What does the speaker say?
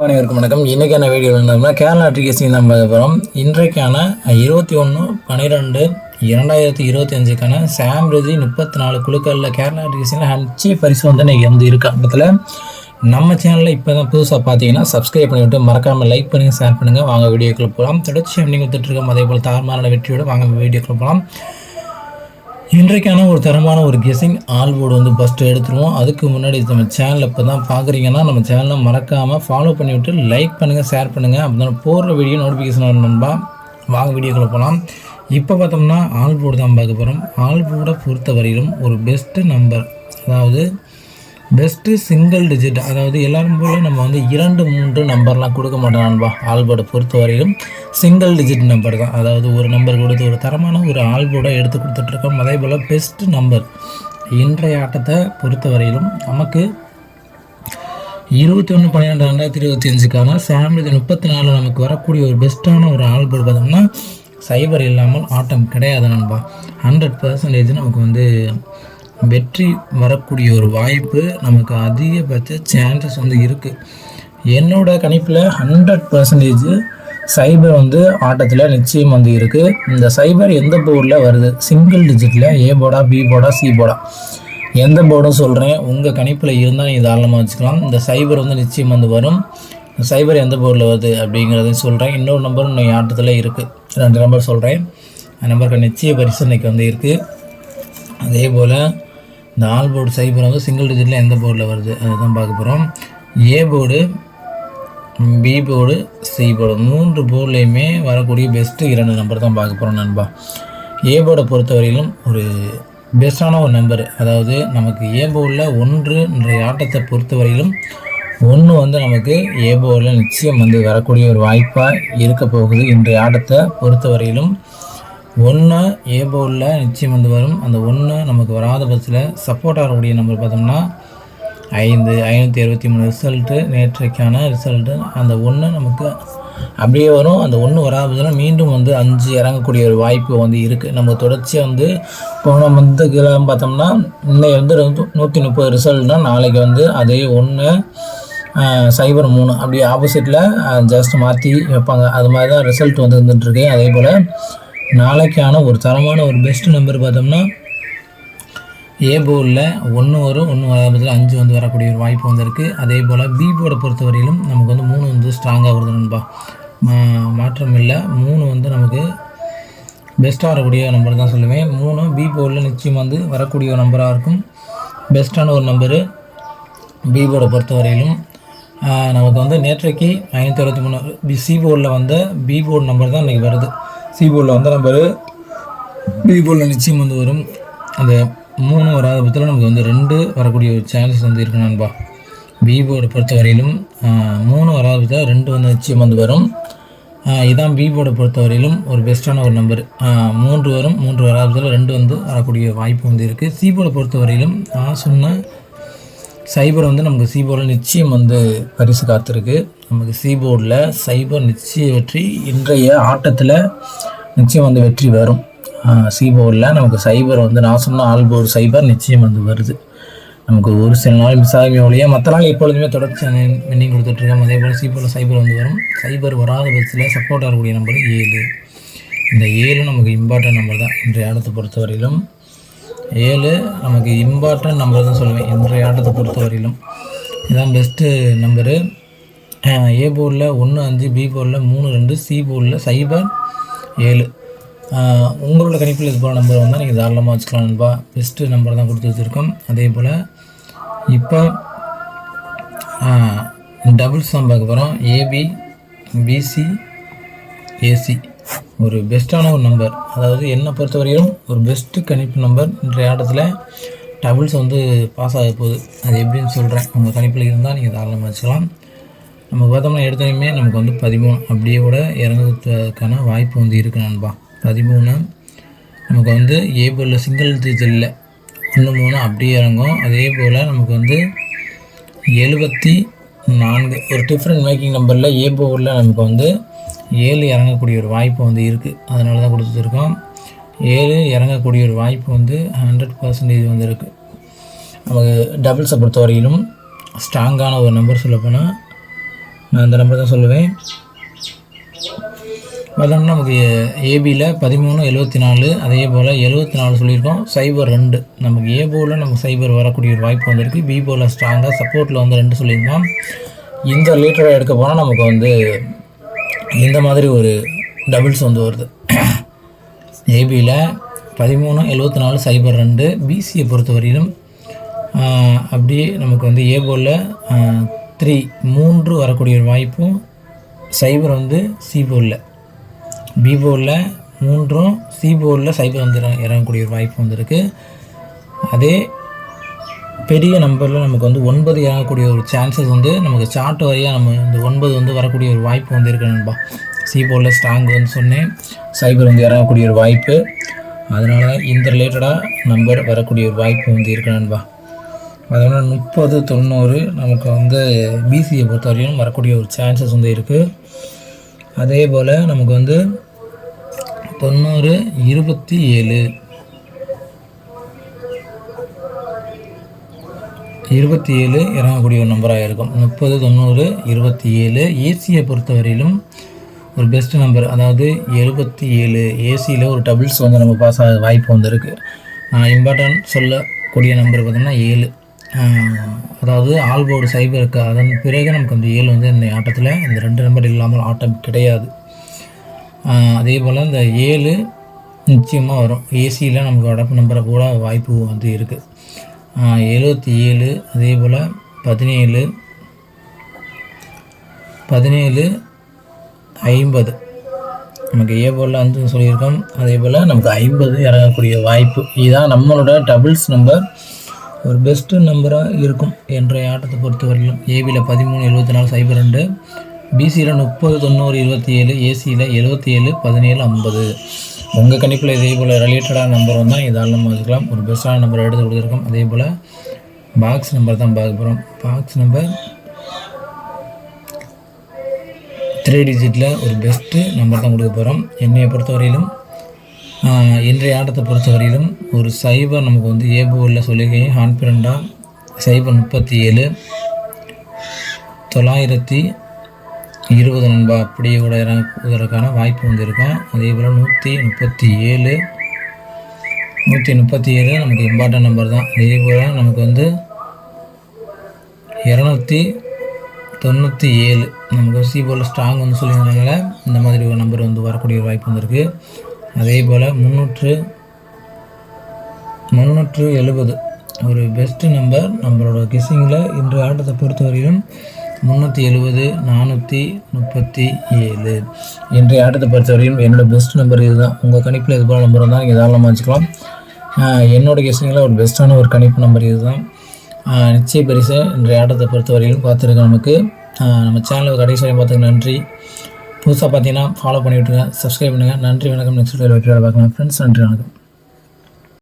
அனைவருக்கும் வணக்கம். இன்றைக்கான வீடியோ என்னன்னா கேரளா அப்ளிகேஷன் நம்ம போகிறோம் இன்றைக்கான இருபத்தி ஒன்று பன்னிரெண்டு இரண்டாயிரத்தி இருபத்தி அஞ்சுக்கான சாம்ருதி முப்பத்தி நாலு குழுக்களில் கேரளா டிகேசியில் ஹச்சி பரிசு வந்து இன்றைக்கி வந்து நம்ம சேனலில் இப்போ தான் புதுசாக பார்த்தீங்கன்னா சப்ஸ்கிரைப் பண்ணிவிட்டு மறக்காமல் லைக் பண்ணுங்கள் ஷேர் பண்ணுங்கள் வாங்க வீடியோக்குள்ளே போகலாம் தொடர்ச்சி நீங்கள் கொடுத்துட்ருக்கோம் அதே போல் தாறுமாறான வெற்றியோடு வாங்க வீடியோக்குள்ளே போகலாம் இன்றைக்கான ஒரு தரமான ஒரு கெஸிங் ஆல் போர்டு வந்து ஃபஸ்ட்டு எடுத்துருவோம். அதுக்கு முன்னாடி நம்ம சேனல் இப்போ தான் பார்க்குறீங்கன்னா நம்ம சேனலை மறக்காமல் ஃபாலோ பண்ணிவிட்டு லைக் பண்ணுங்கள் ஷேர் பண்ணுங்கள் அப்படி போடுற வீடியோ நோட்டிஃபிகேஷன் வரணும்பா வாங்க வீடியோக்குள்ளே போகலாம் இப்போ பார்த்தோம்னா ஆல் போர்டு தான் பார்க்க போகிறோம் ஆல் போர்டை பொறுத்த வரையிலும் ஒரு பெஸ்ட்டு நம்பர் அதாவது பெஸ்ட்டு சிங்கிள் டிஜிட் அதாவது எல்லாரும் போல நம்ம வந்து இரண்டு மூன்று நம்பர்லாம் கொடுக்க மாட்டோம் நண்பா ஆல்போர்டை பொறுத்த வரையிலும். சிங்கிள் டிஜிட் நம்பர் தான். அதாவது ஒரு நம்பர் கொடுத்து ஒரு தரமான ஒரு ஆல்போர்டை எடுத்து கொடுத்துட்ருக்கோம். அதே போல் பெஸ்ட்டு நம்பர் இன்றைய ஆட்டத்தை பொறுத்த வரையிலும் நமக்கு இருபத்தி ஒன்று பன்னிரெண்டு ரெண்டாயிரத்தி இருபத்தி அஞ்சுக்கான சாம்பிள் முப்பத்தி நாலு நமக்கு வரக்கூடிய ஒரு பெஸ்ட்டான ஒரு ஆல்போர்டு பார்த்தோம்னா சைபர் இல்லாமல் ஆட்டம் கிடையாது நண்பா. ஹண்ட்ரட் பர்சன்டேஜ் நமக்கு வந்து வெற்றி வரக்கூடிய ஒரு வாய்ப்பு நமக்கு அதிகபட்ச சான்சஸ் வந்து இருக்குது என்னோடய கணிப்பில் ஹண்ட்ரட் பர்சன்டேஜ் சைபர் வந்து ஆட்டத்தில் நிச்சயம் வந்து இருக்குது இந்த சைபர் எந்த போர்டில் வருது? சிங்கிள் டிஜிட்டில் ஏ போர்டா பி போர்டா சி போர்டா? எந்த போர்டும் சொல்கிறேன் உங்கள் கணிப்பில் இருந்தால் நீங்கள் தாராளமாக வச்சுக்கலாம். இந்த சைபர் வந்து நிச்சயம் வந்து வரும். சைபர் எந்த போர்டில் வருது அப்படிங்கிறதையும் சொல்கிறேன் இன்னொரு நம்பரும் இன்னும் ஆட்டத்தில் இருக்குது ரெண்டு நம்பர் சொல்கிறேன் அந்த நம்பருக்கு நிச்சய பரிசு இன்றைக்கி வந்து இருக்குது அதே போல் இந்த ஆல் போர்டு சைபர் வந்து சிங்கிள் டிஜிட்டில் எந்த போர்டில் வருது? அதுதான் பார்க்க போகிறோம் A board B board C board மூன்று போர்டுலேயுமே வரக்கூடிய பெஸ்ட்டு இரண்டு நம்பர் தான் பார்க்க போகிறோம் நண்பா. ஏ போர்டை பொறுத்தவரையிலும் ஒரு பெஸ்ட்டான ஒரு நம்பர் அதாவது நமக்கு ஏ போர்டில் ஒன்று இன்றைய ஆட்டத்தை பொறுத்தவரையிலும் ஒன்று வந்து நமக்கு ஏ போர்டில் நிச்சயம் வந்து வரக்கூடிய ஒரு வாய்ப்பாக இருக்க போகுது. இன்றைய ஆட்டத்தை பொறுத்தவரையிலும் ஒன்று ஏபோவில் நிச்சயம் வந்து வரும். அந்த ஒன்று நமக்கு வராத பட்சத்தில் சப்போர்ட் நம்பர் பார்த்தோம்னா ஐந்து ஐநூற்றி அறுபத்தி மூணு ரிசல்ட்டு நேற்றைக்கான ரிசல்ட்டு அந்த ஒன்று நமக்கு அப்படியே வரும். அந்த ஒன்று வராத பட்சத்தில் மீண்டும் வந்து அஞ்சு இறங்கக்கூடிய ஒரு வாய்ப்பு வந்து இருக்குது நம்ம தொடர்ச்சியாக வந்து போன மந்த்துக்கெல்லாம் பார்த்தோம்னா இன்னைக்கு வந்து நூற்றி முப்பது ரிசல்ட்னா நாளைக்கு வந்து அதே ஒன்று சைபர் மூணு அப்படி ஆப்போசிட்டில் ஜஸ்ட் மாற்றி வைப்பாங்க. அது மாதிரி தான் ரிசல்ட் வந்து இருந்துகிட்ருக்கு அதே போல் நாளைக்கான ஒரு தரமான ஒரு பெஸ்ட் நம்பர் பார்த்தோம்னா ஏ போர்டில் ஒன்று வரும் ஒன்று வராபத்தில் அஞ்சு வந்து வரக்கூடிய ஒரு வாய்ப்பு வந்திருக்கு. அதே போல் பி போர்டை பொறுத்தவரையிலும் நமக்கு வந்து மூணு வந்து ஸ்ட்ராங்காக வருது நண்பா. மா- மாற்றம் இல்லை மூணு வந்து நமக்கு பெஸ்ட்டாக வரக்கூடிய நம்பர் தான் சொல்லுவேன். மூணு பி போர்டில் நிச்சயம் வந்து வரக்கூடிய ஒரு நம்பராக இருக்கும். பெஸ்ட்டான ஒரு நம்பரு பி போர்டை பொறுத்தவரையிலும் நமக்கு வந்து நேற்றைக்கு ஐநூற்றி அறுபத்தி மூணு பி சி போர்டில் வந்த பி போர்டு நம்பர் தான் இன்றைக்கி வருது. சி போர்டில் வந்த நம்பரு பி போர்டில் நிச்சயம் வந்து வரும். அந்த மூணு வராத பட்சத்தில் நமக்கு வந்து ரெண்டு வரக்கூடிய ஒரு சான்சஸ் வந்து இருக்கு நண்பா. பி போர்டை பொறுத்தவரையிலும் வரையிலும் மூணு வராத பட்சத்தில் ரெண்டு வந்து நிச்சயம் வந்து வரும். இதுதான் இதான் பி போர்டை பொறுத்தவரையிலும் ஒரு பெஸ்ட்டான ஒரு நம்பர் மூன்று வரும் மூன்று வராத பட்சத்தில் ரெண்டு வந்து வரக்கூடிய வாய்ப்பு வந்து இருக்குது சி போர்டை பொறுத்தவரையிலும் நான் சொன்ன சைபர் வந்து நமக்கு சி போர்டில் நிச்சயம் வந்து பரிசு காத்திருக்கு. நமக்கு சி போர்டில் சைபர் நிச்சய வெற்றி இன்றைய ஆட்டத்தில் நிச்சயம் வந்து வெற்றி வரும். சி போர்டில் நமக்கு சைபர் வந்து நான் சொன்ன ஆல் போர் சைபர் நிச்சயம் வந்து வருது. நமக்கு ஒரு சில நாள் மிஸ் ஆகுமே ஒழிய மற்ற நாள் எப்பொழுதுமே தொடர்ச்சி வின்னிங் கொடுத்துட்ருக்கோம் அதே போல் சி போர்டில் சைபர் வந்து வரும். சைபர் வராத பட்சத்தில் சப்போர்ட் ஆகக்கூடிய நம்பர் ஏழு. இந்த ஏழு நமக்கு இம்பார்ட்டன்ட் நம்பர் தான். இன்றைய ஆட்டத்தை பொறுத்தவரையிலும் ஏழு நமக்கு இம்பார்ட்டன்ட் நம்பர் தான் சொல்லுவேன். இன்றைய ஆட்டத்தை பொறுத்தவரையிலும். இதுதான் பெஸ்ட்டு நம்பரு ஏ போர்டில் ஒன்று அஞ்சு பி போர்டில் மூணு ரெண்டு சி போர்டில் சைபர் ஏழு. உங்களோட கணிப்பில் இது போல் நம்பர் வந்தால் நீங்கள் தாராளமாக வச்சுக்கலாம் நண்பா. பெஸ்ட்டு நம்பர் தான் கொடுத்து வச்சுருக்கோம். அதே போல் இப்போ டபுள்ஸ் தான் பார்க்க போகிறோம் ஏபி பிசி ஏசி ஒரு பெஸ்ட்டான ஒரு நம்பர் அதாவது என்னை பொறுத்தவரையிலும் ஒரு பெஸ்ட்டு கணிப்பு நம்பர் இன்றைய ஆட்டத்தில் டபுள்ஸ் வந்து பாஸ் ஆக போகுது. அது எப்படின்னு சொல்கிறேன் உங்கள் கணிப்பில் இருந்தால் நீங்கள் தாராளமாக வச்சுக்கலாம். நம்ம பார்த்தோம்னா எடுத்தோமே நமக்கு வந்து பதிமூணு. அப்படியே கூட இறங்குறதுக்கான வாய்ப்பு வந்து இருக்கு நண்பா. பதிமூணு நமக்கு வந்து ஏ போல் சிங்கிள் டிஜிட்டில் ஒன்று மூணு அப்படியே இறங்கும். அதே போல் நமக்கு வந்து எழுபத்தி நான்கு. ஒரு டிஃப்ரெண்ட் மேக்கிங் நம்பரில் ஏ போர்டில் நமக்கு வந்து ஏழு இறங்கக்கூடிய ஒரு வாய்ப்பு வந்து இருக்குது அதனால தான் கொடுத்துருக்கோம். ஏழு இறங்கக்கூடிய ஒரு வாய்ப்பு வந்து ஹண்ட்ரட் பர்சன்டேஜ் வந்து இருக்குது நமக்கு டபுள்ஸை பொறுத்த வரையிலும் ஸ்ட்ராங்கான ஒரு நம்பர் சொல்லப்போனால் நான் அந்த நம்பர் தான் சொல்லுவேன். வரலாம்னா நமக்கு ஏபியில் பதிமூணு எழுபத்தி நாலு அதே போல் எழுபத்தி நாலு சொல்லியிருக்கோம். சைபர் ரெண்டு. நமக்கு ஏ போவில் நமக்கு சைபர் வரக்கூடிய ஒரு வாய்ப்பு வந்திருக்கு. பிபோவில் ஸ்ட்ராங்காக சப்போர்ட்டில் வந்து ரெண்டு சொல்லியிருந்தோம். இந்த ரிலேட்டடாக எடுக்க போனால் நமக்கு வந்து இந்த மாதிரி ஒரு டபுள்ஸ் வந்து வருது. ஏபியில் பதிமூணு எழுபத்தி நாலு சைபர் ரெண்டு பிசியை பொறுத்தவரையிலும் அப்படியே நமக்கு வந்து ஏ போலில் த்ரீ மூன்று வரக்கூடிய ஒரு வாய்ப்பும் சைபர் வந்து சிபோரில் பிபோரில் மூன்றும் சிபோரில் சைபர் வந்து இறங்கக்கூடிய ஒரு வாய்ப்பு வந்திருக்கு. அதே பெரிய நம்பரில் நமக்கு வந்து ஒன்பது இறங்கக்கூடிய ஒரு சான்சஸ் வந்து நமக்கு சார்ட் வழியாக நம்ம இந்த ஒன்பது வந்து வரக்கூடிய ஒரு வாய்ப்பு வந்து இருக்கு நண்பா சி ஸ்ட்ராங்குன்னு ஸ்ட்ராங் வந்து சொன்னேன். சைபர் வந்து இறங்கக்கூடிய ஒரு வாய்ப்பு. அதனால இந்த ரிலேட்டடாக நம்பர் வரக்கூடிய ஒரு வாய்ப்பு வந்து இருக்கு நண்பா. அதோட முப்பது தொண்ணூறு நமக்கு வந்து பிசியை பொறுத்தவரையும் வரக்கூடிய ஒரு சான்சஸ் வந்து இருக்குது அதே போல் நமக்கு வந்து தொண்ணூறு இருபத்தி ஏழு. இருபத்தி ஏழு இறங்கக்கூடிய ஒரு நம்பராக இருக்கும். முப்பது தொண்ணூறு இருபத்தி ஏழு ஏசியை பொறுத்தவரையிலும் ஒரு பெஸ்ட் நம்பர் அதாவது எழுபத்தி ஏழு. ஏசியில் ஒரு டபுள்ஸ் வந்து நம்ம பாஸ் ஆக வாய்ப்பு வந்திருக்கு இம்பார்ட்டன்ட் சொல்லக்கூடிய நம்பர் பார்த்திங்கன்னா ஏழு. அதாவது ஆல் போர்டு சைபருக்கு அதன் பிறகு நமக்கு அந்த ஏழு வந்து இந்த ஆட்டத்தில் இந்த ரெண்டு நம்பர் இல்லாமல் ஆட்டம் கிடையாது. அதே போல் இந்த ஏழு நிச்சயமாக வரும். ஏசியில் நமக்கு வடப்பு நம்பரை கூட வாய்ப்பு வந்து இருக்குது எழுபத்தி ஏழு அதே போல் பதினேழு பதினேழு ஐம்பது. நமக்கு ஏ போல் அஞ்சு சொல்லியிருக்கோம். அதே போல் நமக்கு ஐம்பது இறங்கக்கூடிய வாய்ப்பு. இதுதான் நம்மளோட டபுள்ஸ் நம்பர் ஒரு பெஸ்ட்டு நம்பராக இருக்கும் இன்றைய ஆட்டத்தை பொறுத்தவரையிலும். ஏபியில் பதிமூணு எழுபத்தி நாலு சைபர் ரெண்டு. பிசியில் முப்பது தொண்ணூறு இருபத்தி ஏழு ஏசியில் எழுபத்தி ஏழு பதினேழு ஐம்பது. உங்கள் கணிப்பில் இதே போல் ரிலேட்டடான நம்பர் வந்தால் இதால் நம்ம வச்சுக்கலாம் ஒரு பெஸ்ட்டான நம்பர் எடுத்து கொடுத்துருக்கோம். அதே போல் பாக்ஸ் நம்பர் தான் பார்க்க போகிறோம் பாக்ஸ் நம்பர் த்ரீ டிஜிட்டில் ஒரு பெஸ்ட்டு நம்பர் தான் கொடுக்க போகிறோம் என்னையை பொறுத்தவரையிலும் இன்றைய ஆட்டத்தை பொறுத்தவரையிலும் ஒரு சைபர் நமக்கு வந்து ஏபோவில் சொல்லுகை ஹான்பிரண்டா சைபர் முப்பத்தி ஏழு தொள்ளாயிரத்தி இருபது நண்பா. அப்படியே கூட வாய்ப்பு வந்து இருக்கும் அதே போல் நூற்றி முப்பத்தி ஏழு நூற்றி முப்பத்தி ஏழு நமக்கு இம்பார்ட்டன்ட் நம்பர் தான். அதே போல் நமக்கு வந்து இரநூத்தி தொண்ணூற்றி ஏழு நமக்கு சி போல் ஸ்ட்ராங் வந்து சொல்லியிருந்தனால இந்த மாதிரி ஒரு நம்பர் வந்து வரக்கூடிய ஒரு வாய்ப்பு வந்திருக்கு. அதே போல் முந்நூற்று முந்நூற்று எழுபது. ஒரு பெஸ்ட்டு நம்பர் நம்மளோட கிஸ்ஸிங்கில் இன்று ஆட்டத்தை பொறுத்தவரையிலும் முந்நூற்றி எழுபது நானூற்றி முப்பத்தி ஏழு. இன்றைய ஆட்டத்தை பொறுத்தவரையும் என்னோட பெஸ்ட் நம்பர் இதுதான். உங்கள் கணிப்பில் இது போல் நம்பர் தான் நீங்கள் தாராளமாக வச்சுக்கலாம் என்னோடய என்னோட ஒரு பெஸ்ட்டான ஒரு கணிப்பு நம்பர் இதுதான். நிச்சய பரிசு இன்றைய ஆட்டத்தை பொறுத்தவரையிலும் பார்த்துருக்கோம் நமக்கு. நம்ம சேனலுக்கு கடைசி வரையும் பார்த்துக்க நன்றி. புதுசாக பார்த்தீங்கன்னா ஃபாலோ பண்ணிவிட்டுருங்க சப்ஸ்கிரைப் பண்ணுங்கள் நன்றி வணக்கம். நெக்ஸ்ட் வீடியோவில் பார்க்கலாம். ஃப்ரெண்ட்ஸ் நன்றி வணக்கம்.